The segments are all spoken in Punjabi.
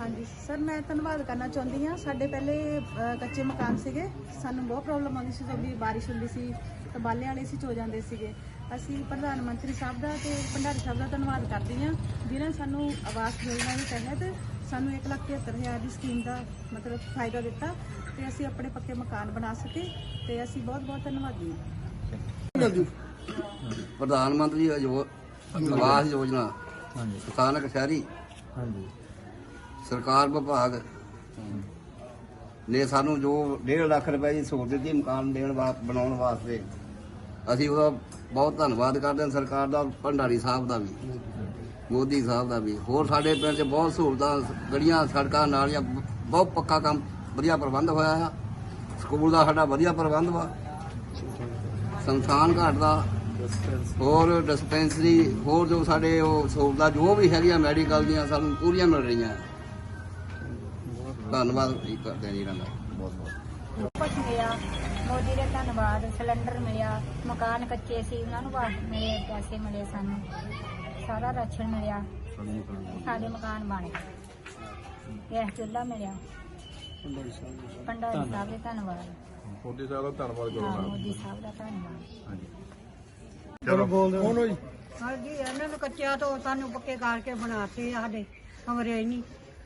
ਹਾਂਜੀ। ਸਰ ਮੈਂ ਧੰਨਵਾਦ ਕਰਨਾ ਚਾਹੁੰਦੀ ਹਾਂ। ਸਾਡੇ ਪਹਿਲੇ ਅ, ਕੱਚੇ ਮਕਾਨ ਸੀਗੇ। ਸਾਨੂੰ ਬਹੁਤ ਪ੍ਰੋਬਲਮ ਆਉਂਦੀ ਸੀ ਜਦੋਂ ਵੀ ਬਾਰਿਸ਼ ਹੁੰਦੀ ਸੀ ਤਾਂ ਬਾਲੇ ਵਾਲੇ ਸੀ ਚੋ ਜਾਂਦੇ ਸੀਗੇ। ਅਸੀਂ ਪ੍ਰਧਾਨ ਮੰਤਰੀ ਸਾਹਿਬ ਦਾ ਤੇ ਭੰਡਾਰੀ ਸਾਹਿਬ ਦਾ ਧੰਨਵਾਦ ਕਰਦੇ ਹਾਂ। ਜਿਨ੍ਹਾਂ ਸਾਨੂੰ ਆਵਾਸ ਯੋਜਨਾ ਦੇ ਤਹਿਤ ਸਾਨੂੰ 173000 ਦੀ ਸਕੀਮ ਦਾ ਮਤਲਬ ਫਾਇਦਾ ਦਿੱਤਾ ਤੇ ਅਸੀਂ ਆਪਣੇ ਪੱਕੇ ਮਕਾਨ ਬਣਾ ਸਕੇ ਤੇ ਅਸੀਂ ਬਹੁਤ ਬਹੁਤ ਧੰਨਵਾਦੀ ਹਾਂ। ਪ੍ਰਧਾਨ ਮੰਤਰੀ ਆਵਾਸ ਯੋਜਨਾ ਹਾਂਜੀ। ਸਥਾਨਕ ਸ਼ਹਿਰੀ। ਹਾਂਜੀ। ਸਰਕਾਰ ਵਿਭਾਗ ਨੇ ਸਾਨੂੰ ਜੋ 1.5 ਲੱਖ ਰੁਪਏ ਦੀ ਸਹੂਲਤ ਦਿੱਤੀ ਮਕਾਨ ਦੇਣ ਵਾਸਤੇ ਬਣਾਉਣ ਵਾਸਤੇ। ਅਸੀਂ ਉਹਦਾ ਬਹੁਤ ਧੰਨਵਾਦ ਕਰਦੇ ਹਾਂ ਸਰਕਾਰ ਦਾ, ਭੰਡਾਰੀ ਸਾਹਿਬ ਦਾ ਵੀ, ਮੋਦੀ ਸਾਹਿਬ ਦਾ ਵੀ। ਹੋਰ ਸਾਡੇ ਪਿੰਡ 'ਚ ਬਹੁਤ ਸਹੂਲਤਾਂ ਗਲੀਆਂ ਸੜਕਾਂ, ਨਾਲੀਆਂ, ਬਹੁਤ ਪੱਕਾ ਕੰਮ, ਵਧੀਆ ਪ੍ਰਬੰਧ ਹੋਇਆ ਆ। ਸਕੂਲ ਦਾ ਸਾਡਾ ਵਧੀਆ ਪ੍ਰਬੰਧ ਵਾ। ਸੰਸਥਾਨ ਘਾਟ ਦਾ। ਹੋਰ ਡਿਸਪੈਂਸਰੀ, ਹੋਰ ਜੋ ਸਾਡੇ ਉਹ ਸਹੂਲਤਾਂ, ਜੋ ਵੀ ਹੈਗੀਆਂ ਮੈਡੀਕਲ ਦੀਆਂ ਸਾਨੂੰ ਪੂਰੀਆਂ ਮਿਲ ਰਹੀਆਂ। ਧੰਨਵਾਦ ਜੀ ਕਰਦੇ ਹਾਂ ਜੀ ਇਹਨਾਂ ਦਾ। ਬਹੁਤ ਬਹੁਤ। ਮਿਲਿਆ ਮੋਦੀ ਦੇ ਧੰਨਵਾਦ ਸਿਲੰਡਰ ਮਿਲਿਆ ਮਕਾਨ ਕੱਚੇ ਸੀ ਉਹਨਾਂ ਨੂੰ ਵਾਪਸ ਮਿਲੇ ਪੈਸੇ ਮਿਲੇ ਸਾਨੂੰ। ਸਾਰਾ ਰਾਸ਼ਨ ਮਿਲਿਆ ਸਾਡੇ ਮਕਾਨ ਬਣ ਗਏ। ਗੈਸ ਚੁੱਲ੍ਹਾ ਮਿਲਿਆ। ਭੰਡਾਰੀ ਸਾਹਿਬ ਦੇ। ਧੰਨਵਾਦ। ਮੋਦੀ ਸਾਹਿਬ ਦਾ ਧੰਨਵਾਦ ਕਰੋ ਹਾਂ ਮੋਦੀ ਸਾਹਿਬ ਦਾ ਧੰਨਵਾਦ। ਹਾਂਜੀ। ਇਹਨਾਂ ਨੂੰ ਕੱਚਿਆ ਤੋਂ ਸਾਨੂੰ ਪੱਕੇ ਕਰਕੇ ਬਣਾਤੇ ਆ ਸਾਡੇ ਕਮਰੇ ਨਹੀਂ।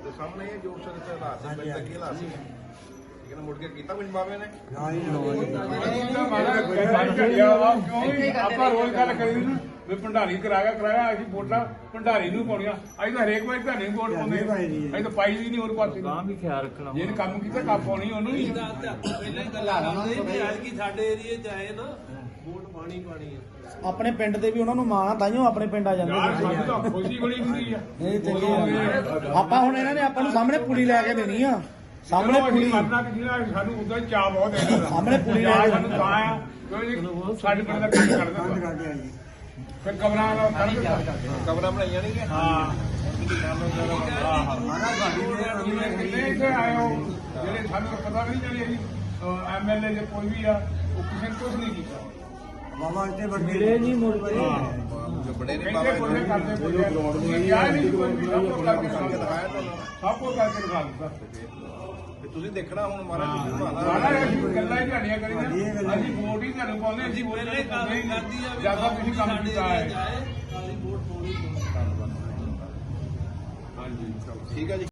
ਤੁਹਾਡੇ ਸਾਹਮਣੇ ਇਹ ਜੋ ਸਰਕਾਰ ਹਾਲਾਤ ਸੀ ਪਹਿਲਾਂ ਕੀ ਹਾਲਾਤ ਸੀ ਠੀਕ ਹੈ ਨਾ ਮੁੜ ਕੇ ਕੀਤਾ ਕੁਝ ਬਾਬੇ ਨੇ? ਆਪਾਂ ਰੋਜ਼ ਗੱਲ ਕਰੀ ਨਾ ਵੀ ਭੰਡਾਰੀ ਕਰਾਇਆ ਕਰਾਇਆ ਅਸੀਂ ਵੋਟਾਂ ਭੰਡਾਰੀ ਨੂੰ ਪਾਉਣੀਆਂ। ਅਸੀਂ ਤਾਂ ਹਰੇਕ ਵਾਰ ਤੁਹਾਡੇ ਨੂੰ ਵੋਟ ਪਾਉਂਦੇ ਹਾਂ। ਅਸੀਂ ਤਾਂ ਪਾਈ ਦੀ ਨਹੀਂ ਹੋਰ ਪਾਸੇ। ਤਾਂ ਵੀ ਖਿਆਲ ਰੱਖਣਾ ਜਿਹਨੇ ਕੰਮ ਕੀਤਾ ਕੰਮ ਪਾਉਣੀ ਉਹਨੂੰ ਹੀ ਆਪਣੇ ਪਿੰਡ ਦੇ ਵੀ ਉਹਨਾਂ ਨੂੰ ਮਾਣ ਤਾਈਓ ਆਪਣੇ ਪਿੰਡ ਆ ਜਾਂਦੇ ਯਾਰ ਸਾਨੂੰ ਤਾਂ ਖੁਸ਼ੀ ਬੜੀ ਹੁੰਦੀ ਆ। ਇਹ ਚੰਗੇ ਆ। ਆਪਾਂ ਹੁਣ ਇਹਨਾਂ ਨੇ ਆਪਾਂ ਨੂੰ ਸਾਹਮਣੇ ਪੁਲੀ ਲੈ ਕੇ ਦੇਣੀ ਆ। ਸਾਹਮਣੇ ਚਲੋ ਅਸੀਂ ਕਿ ਜਿਹੜਾ ਸਾਨੂੰ ਉਦਾਂ ਚਾਹ ਬਹੁਤ ਹੈ ਇਹਨਾਂ ਦਾ ਸਾਹਮਣੇ ਪੁਲੀ ਲੈ ਕੇ ਸਾਨੂੰ ਤਾਂ ਆ ਕਿਉਂਕਿ ਸਾਡੇ ਪਿੰਡ ਦਾ ਕੰਮ ਕਰਦਾ ਫਿਰ ਕਬਰਾਂ ਦਾ ਕਰ ਦਿੰਦਾ ਕਬਰਾਂ ਬਣਾਈਆਂ ਨਹੀਂ ਹਾਂ। ਕਿੰਨੇ ਇੱਥੇ ਆਏ ਹੋ ਜਿਹੜੇ ਸਾਨੂੰ ਤਾਂ ਪਤਾ ਵੀ ਨਹੀਂ ਜਿਹੜੇ ਐਮਐਲਏ ਜੇ ਕੋਈ ਵੀ ਆ ਉਹ ਕਿਸੇ ਨੇ ਕੁਝ ਨਹੀਂ ਕੀਤਾ। ਮਿਲੇ ਨਹੀਂ ਮੁੜ ਕੇ ਜੋ ਬੜੇ ਨੇ ਕੋਈ ਨਹੀਂ ਕਰਦੇ ਕੋਈ ਨਹੀਂ ਕਿਹਾ ਨਹੀਂ ਕੋਈ ਵੀ ਸਭ ਕੁਝ ਕਰਕੇ ਦਿਖਾ ਦਿੱਤਾ ਦਿਖਾਇਆ ਤੁਹਾਨੂੰ। ਸਭ ਕੁਝ ਕਰਕੇ ਦਿਖਾ ਦਿੱਤਾ। ਤੇ ਤੁਸੀਂ ਦੇਖਣਾ ਹੁਣ ਮਹਾਰਾਜ ਜੀ ਸਾਰਾ ਸੁਭਾਣਾ ਅਸੀਂ ਗੱਲਾਂ ਹੀ ਝਾੜੀਆਂ ਕਰੀਆਂ ਅਸੀਂ ਵੋਟ ਹੀ ਤੁਹਾਨੂੰ ਪਾਉਂਦੇ ਅਸੀਂ ਵੋਟ ਨਹੀਂ ਕਰਦੀ ਜ਼ਿਆਦਾ ਤੁਸੀਂ ਕੰਮ ਕੀਤਾ ਹੈ। ਹਾਂਜੀ। ਚਲੋ ਠੀਕ ਹੈ ਜੀ।